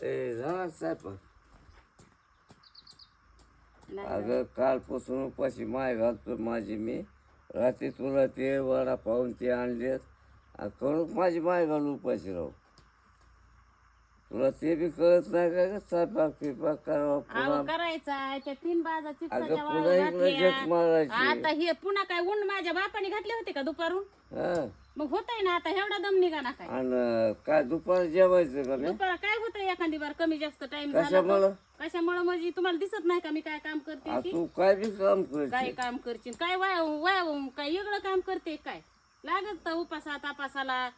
ए झाला स्वयंपाक अगं कालपासून उपाशी माय घालतो माझी मी रात्री तुला ते वडा पाहून ते आणलेत आणि करू माझी माय घालू उपाशी राहू तुला ते बी कळत नाही का स्वयंपाक फिपाक करावा अहो पुन्हा करायचा त्या तीन बाजा अगं चिप्साच्या पुन्हा इकडे जग मारायची आता हे पुन्हा काय ऊन माझ्या बापाने घातले होते का दुपारून हा मग होतंय ना आता एवढा दम निघा ना काय? आणि काय दुपारी जेवायचं का नाही? दुपारा काय होतंय एखादी बार? कमी जास्त टाइम कशामुळं? कशामुळे म्हणजे तुम्हाला दिसत नाही का मी काय काम करते आ, ती? तू काय बी काम काय करते काम करशील? काय वाय वाय काय वेगळं काम करते काय? लागत तर उपासा तापासाला.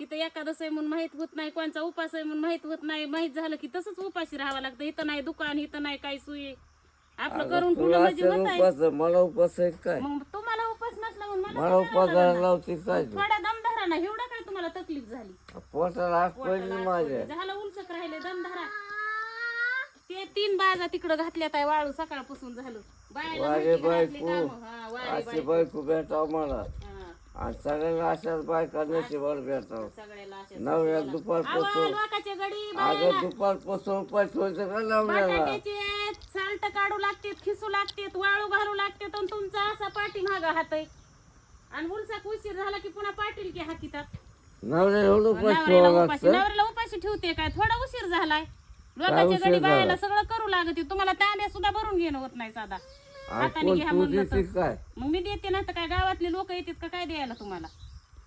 इथं एकादश आहे म्हणून माहीत होत नाही कोणचा उपास आहे म्हणून माहीत होत नाही. माहीत झालं की तसंच उपाशी राहावं लागतं. इथं नाही दुकान इथं नाही काही सोयी आपलं करून तुला म्हणजे असं होत आहे? उपास मला उपास आहे काय? मग तुम्हाला उपास नसला म्हणून मला मला उपास लावते काय तू थोड्या दमधारा ना एवढं काय तुम्हाला तकलीफ झाली? पोटाला आग पडली माझ्या. झालं उलसक राहिले दमधारा ते तीन बाजा तिकडं घातल्यात आहे वाळू सकाळपासून झालं. बायाला वारे माहिती बायको. कामं. हा, वारे अशी बायको. भेटाव मला. हा, आणि सगळ्याला अशाच बायका नशिबाला भेटाव. सगळ्याला अशा नवऱ्या दुपारपासून. गडी अगं दुपारपासून पैठवायचं का लावण्याला बटाट्याचे साल्ट काढू लागतेत खिसू लागतेत वाळू घालू लागतेत आणि तुमचा असा पाठी मागा हात आहे आणि उलसाक उशीर झाला की पुन्हा पाटील की हाकितात नवऱ्या एवढं पैसे नवऱ्याला उपाशी नवऱ्याला उपाशी ठेवते काय? थोडा उशीर झालाय. लोकांच्या उशीर गडी बायाला सगळं करू लागत. तुम्हाला तांब्या सुद्धा भरून घेणं होत नाही साधा. आणि हाताने कोण घ्या तू म्हणलं देते तर. काय? मग मी देते ना तर काय गावातले लोक येतात का? काय द्यायला तुम्हाला?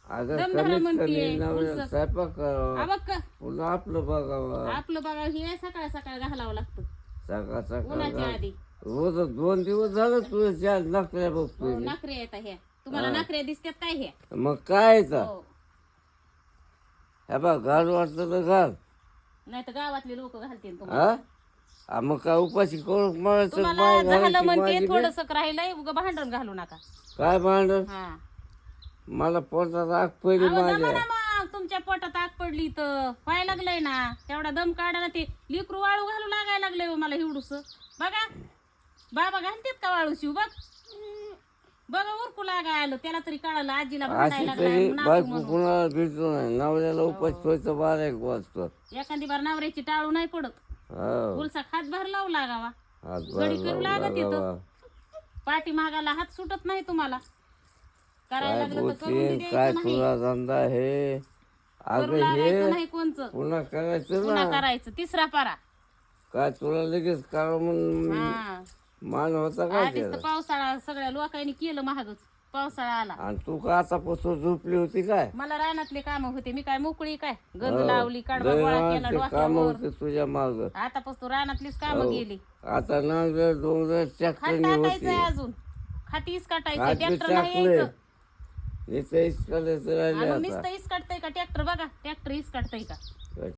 अगं दमदार कमीत म्हणतीये, कमी नवऱ्या उलसं. स्वयंपाक करावा. बघ का, पुन्हा आपलं बघावं. आपलं बघा हे सकाळ सकाळ घालावं लागतं. सकाळ सकाळ उन्हाच्या आधी. रोज दोन दिवस झालं तुझ्या चार नकल्या बघतोय हो, मी. येतात ह्या तुम्हाला नखरे दिसतात काय ह्या मग काय हो. हे बघ घाल वाटतं तर घाल नाही तर गावातले लोक घालतील तुम्हाला. हा? आ, मग काय उपाशी करून तुम्हाला झालं म्हणते. थोडस राहिलंय उगा भांडण घालू नका. काय भांडण? हा. मला पोटात आग पहिली अहो, दमा माझ्या ना मग तुमच्या पोटात आग पडली तर व्हायला लागलंय ना तेवढा दम काढायला ते. लिकरू वाळू घालू लागायला लागलंय हो मला हिवडूस बघा. बाबा घालतेत का वाळू शिव बघ. बघा उरकू लागाय आलं. त्याला तरी कळालं आजीला अशी भांडायला तरी लागलाय नातू बायको म्हणून. कुणाला भेटतो नाही. नवऱ्याला उपास ठेवायचं बारा एक वाजतो. एखादी बार नवऱ्याची टाळू नाही पडत. हो. उलसा खात भर लावू लागावा. हात गडी भर करू लावू लागत येतं. लागावा. पाठी मागाला हात सुटत नाही तुम्हाला. करायला काय लागलं तर करून बी बोलशील द्यायचं काय नाही. तुला धंदा हे करू अगं लागायचं हे नाही कोणचं. पुन्हा करायचं पुन्हा ना. करायचं. तिसरा पारा. काय तुला लगेच करा म्हणून हा. मान होता काय आधीच तर पावसाळा सगळ्या लोकांनी केलं महागच पावसाळा आला. आणि तू का आतापासून झोपली होती काय? मला रानातले काम होते मी काय मोकळी काय? गंज लावली काढवा गोळा केला काम डोक्यावर. होते तुझ्या माग. आतापासून रानातलीच कामं गेली. आता नांगर डोंगर टाकायचंय होती. अजून. खाटीच काटायचं हात बी ट्रॅक्टर नाही टाकले यायचं. नुसतं इस्कालायचं राहिले आणि आता. नुसतं इस काढतंय का ट्रॅक्टर? बघा ट्रॅक्टर इस काढतंय का?